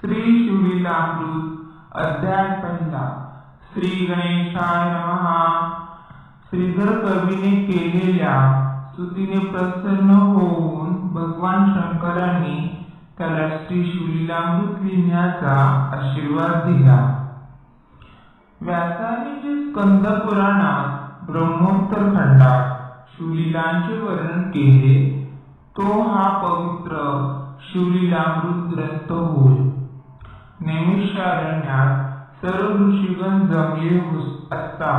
श्री शिवलीलामृत अध्याय पहिला. श्री गणेशाय नमहा श्रीधर कवीने केलेल्या स्तुतीने प्रसन्न होऊन भगवान शंकरांनी त्याला श्री शिवलीलामृत लिहिण्याचा आशीर्वाद दिला. व्यासाने जे स्कंद पुराणात ब्रह्मोत्तर खंडात शिवलीलांचे वर्णन केले तो हा पवित्र शिवलीलामृत ग्रंथ होय. नैमिषारण्यात सर्व ऋषीगण जमले असता.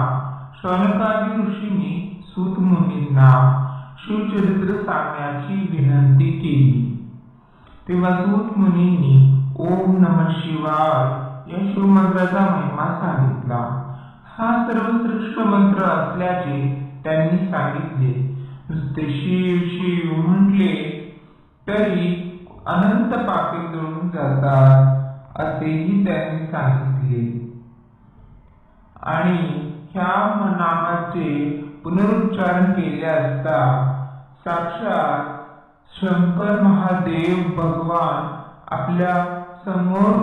शौनकादी ऋषींनी सूत मुनींना शिवचरित्र सांगण्याची विनंती केली. तेव्हा सूत मुनींनी ओम नम शिवाय या शिवमंत्राचा महिमा सांगितला. हा सर्वश्रेष्ठ मंत्र असल्याचे त्यांनी सांगितले. नुसते शिव शिव म्हटले तरी अनंत पापे जळून जातात. असेही त्यांनी सांगितले. आणि ह्या नामाचे पुनरुच्चारण केले असता साक्षात शंकर महादेव भगवान आपल्यासमोर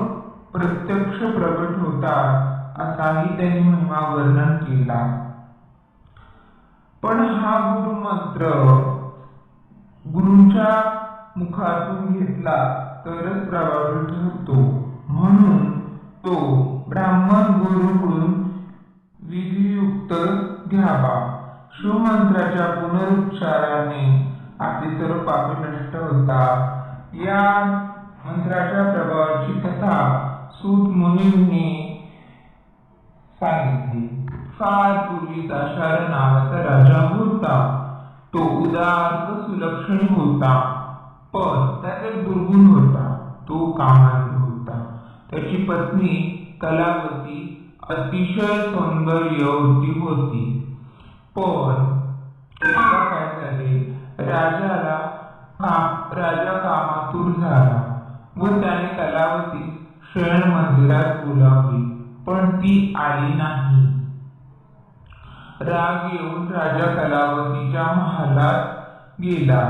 प्रत्यक्ष प्रकट होतात असाही त्यांनी महिमा वर्णन केला. पण हा गुरु मंत्र गुरुच्या मुखातून घेतला तरच प्रभावी ठरतो. म्हणून तो ब्राह्मण गुरुकडून विधियुक्त घ्यावा. शिवमंत्राच्या पुनरुच्चाराने आपली सर्व पापे नष्ट होतात. या मंत्राच्या प्रभावाची कथा सूत मुनींनी सांगितली. फार पूर्वी दाशार नावाचा राजा होता. तो उदार व सुलक्षणी होता. पण त्याचा दुर्गुण होता. तो कामांध त्याची पत्नी कलावती अतिशय सौंदर्यवती होती. पण एकदा काय झाले? राजाला काम राजा कामातूर झाला व त्याने कलावती शयन मंदिरात बोलावली पण ती आली नाही. राग येऊन राजा कलावतीच्या महालात गेला.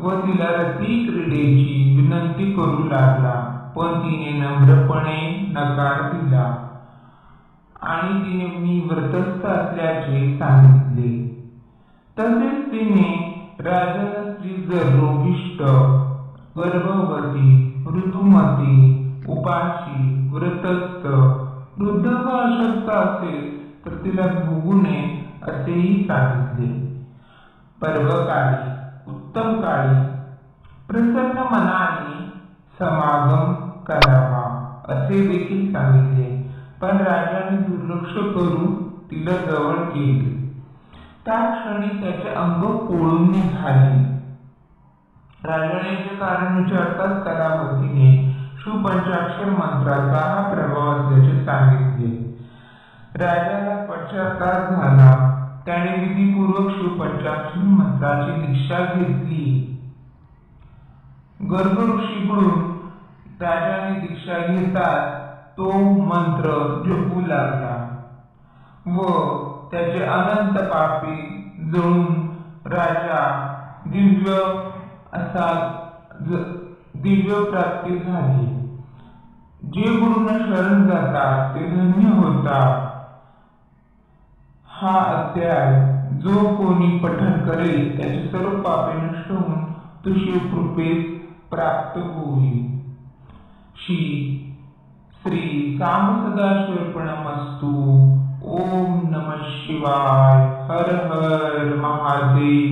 व तिला रती क्रीडेची विनंती करू लागला. पण तिने नम्रपणे नकार दिला. आणि तिने मी व्रतस्थ असल्याचे सांगितले. तसेच तिने राजाला स्त्री जर रोगिष्ट गर्भवती ऋतुमती उपाशी व्रतस्थ वृद्ध व अशक्त असेल तर तिला भोगू नये असेही सांगितले. पर्वकाळी उत्तम काळी प्रसन्न मनाने समागम करावा असे देखील सांगितले. पण राजाने दुर्लक्ष करून तिला जवळ केले त्या क्षणी त्याचे अंग पोळून निघाले राजाने कारण विचारताच कलावतीने सुपंचाक्षर मंत्राचा हा प्रभाव असल्याचे सांगितले. राजाला पश्चाताप झाला. त्याने विधीपूर्वक शिवपंचाक्षर मंत्राची दीक्षा घेतली. गर्भ ऋषीकडून त्याच्याने दीक्षा घेताच तो मंत्र जपू लागला व त्याचे अनंत पापी जळून राजा दिव्य असा दिव्य प्राप्ती झाली. जे गुरुना शरण जातात ते धन्य होतात. हा अध्याय जो कोणी पठण करेल त्याचे सर्व पापे नष्ट होऊन तो शिवकृपेत प्राप्त होईल. श्री श्री काम सदाशिवपणमस्तु ओम नमः शिवाय. हर हर महादेव.